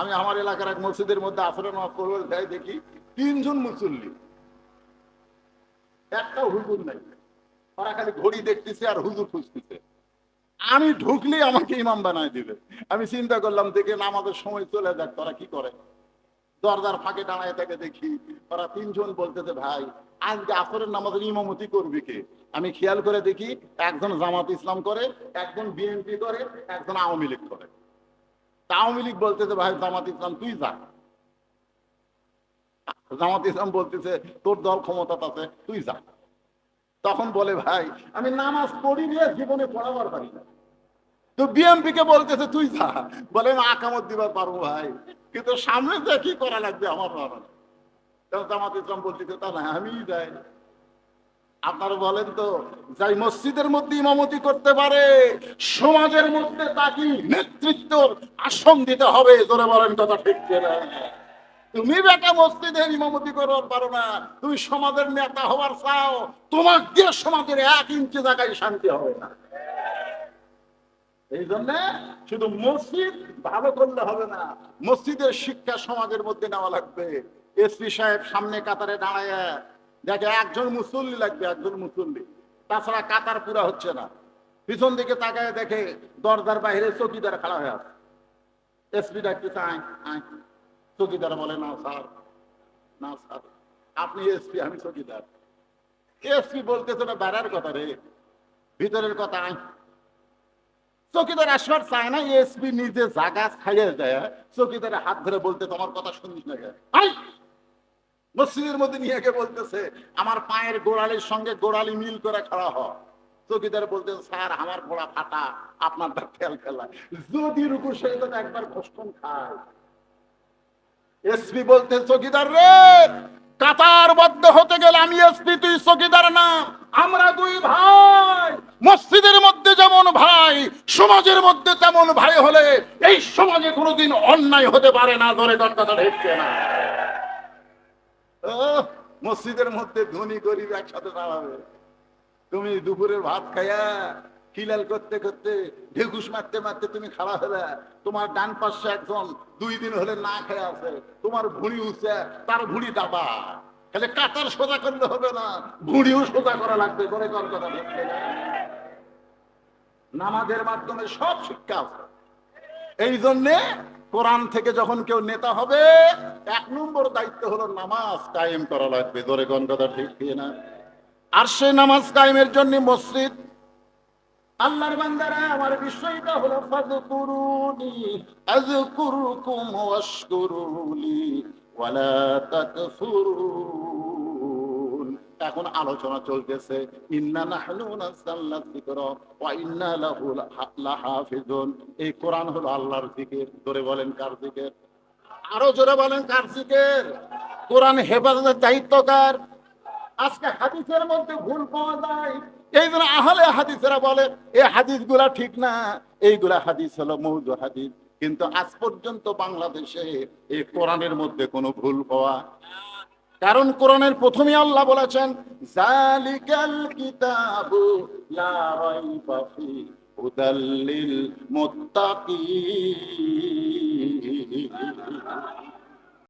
আমি আমার এলাকার এক মসজিদের মধ্যে আসরে নামাজ পড়ব, যাই দেখি তিনজন মুসল্লি। একটা হুজুর নাই। ওরা খালি ঘড়ি দেখতেছে আর হুজুর খুঁজতেছে। আমি ঢুকলেই আমাকে ইমাম বানায় দিবে। আমি চিন্তা করলাম, দেখে নামাজের সময় চলে যাক, তোরা কি করে? দরজার ফাঁকে দাঁড়ায় থেকে দেখি ওরা তিনজন বলতেছে, ভাই, আজকে আসরের নামাজের ইমামতি করবে কে? আমি খেয়াল করে দেখি, একজন জামাত ইসলাম করে, একজন বিএনপি করে, একজন আওয়ামী লীগ করে। আওয়ামী লীগ বলতেছে, ভাই, জামাত ইসলাম, তুই যা। জামাত ইসলাম বলতেছে, তোর দল ক্ষমতা আছে, তুই যা। তখন বলে, ভাই, আমি নামাজ পড়ি নিয়ে জীবনে পড়াবার পারি না। তো বিএমপি কে বলতেছে, তুই যা। বলে, আমি আকামত দিবার পারব, ভাই। কিন্তু সামনে যে কি করা লাগবে আমার জামাত ইসলাম বলতেছে, তা না আমি যাই। আপনারা বলেন তো, যাই মসজিদের মধ্যে ইমামতি করতে পারে, সমাজের মধ্যে তাকে নেতৃত্বর আসন দিতে হবে, জোরে বলেন কথা ঠিক কিনা? তুমি বেটা মসজিদের ইমামতি করবার পারো না, তুমি সমাজের নেতা হওয়ার চাও, তোমার দিয়ে সমাজের এক ইঞ্চি জায়গায় শান্তি হবে না। এই জন্য শুধু মসজিদ ভালো করলে হবে না, মসজিদের শিক্ষা সমাজের মধ্যে নেওয়া লাগবে। এসপি সাহেব সামনে কাতারে দাঁড়ায় দেখে একজন মুসল্লি লাগবে, একজন মুসল্লি। তাছাড়া কাতার পুরা হচ্ছে না। পিছন দিকে তাকায় দেখে দরজার বাইরে চকিদার খাড়া হয়ে আছে। এসপি ডাকতেছে, আয় আয়। চকিদার বলে না স্যার না স্যার। আপনি এসপি, আমি চকিদার। এসপি বলতেছে না বেড়ার কথা রে। ভিতরের কথা, আয়। চকিদার আসবার চায় না, এসপি নিজে জাগা খাইয়ে দেয়। চকিদারের হাত ধরে বলতে, তোমার কথা শুনিস না? মসজিদের মধ্যে নিয়ে গিয়ে বলতেছে, আমার পায়ের গোড়ালির সঙ্গে গোড়ালি মিল করে খাড়া হ। বলতেছে, স্যার, আমার ঘোড়া ফাটা, আপনার তার খেয়াল খেলা যদি একবার খায়। এসপি বলতে চকিদার রে, কাতার বদ্ধ হতে গেলে আমি এসপি, তুই চকিদার না। আমরা দুই ভাই, মসজিদের মধ্যে যেমন ভাই, সমাজের মধ্যে তেমন ভাই হলে এই সমাজে কোনোদিন অন্যায় হতে পারে না, ধরে কথা না। মসজিদের মধ্যে ধনী গরিব একসাথে দাঁড়াবে। তুমি দুপুরের ভাত খাইয়া খিলাল করতে করতে ঢেকুস মারতে মারতে তুমি খাড়া হলে, তোমার ডান পাশে একজন দুই দিন হলে না খেয়ে আছে, তোমার ভুঁড়ি উঠছে, তার ভুঁড়ি দাবা। তাহলে কাতার সোজা করলে হবে না, ভুঁড়িও সোজা করা লাগবে, করে কর কথা নামাজের মাধ্যমে সব শিক্ষা আছে। এই জন্যে কোরআন থেকে যখন কেউ নেতা হবে, এক নম্বর দায়িত্ব হলো নামাজ কায়েম করা লাগবে। ধরে কোন কথা ঠিক না? আর সেই নামাজ কায়েমের জন্য মসজিদ। আল্লাহর বান্দারা, আমার বিষয়টা হলো ফাযকুরুনি, আযকুরুকুম ওয়াশকুরুলি, ওয়ালা তাকফুরুন। এখন আলোচনা চলতেছে এই কোরআন হলো আল্লাহর জিকির। ধরে বলেন কার জিকির? আরও জোরে বলেন কার জিকির? কোরআন হেফাজতের দায়িত্ব কার? আজকে হাদিসের মধ্যে ভুল পাওয়া যায়। এই জন্য আহলে হাদিসেরা বলে এই হাদিসগুলা ঠিক না, এইগুলা হাদিস হলো মৌজু হাদিস। কিন্তু আজ পর্যন্ত বাংলাদেশে এই কোরআনের মধ্যে কোনো ভুল পাওয়া কারণ কোরআনের প্রথমে আল্লাহ বলেছেন জালিকাল কিতাবু লা রাইবা ফি হুদাল মুত্তাকিন।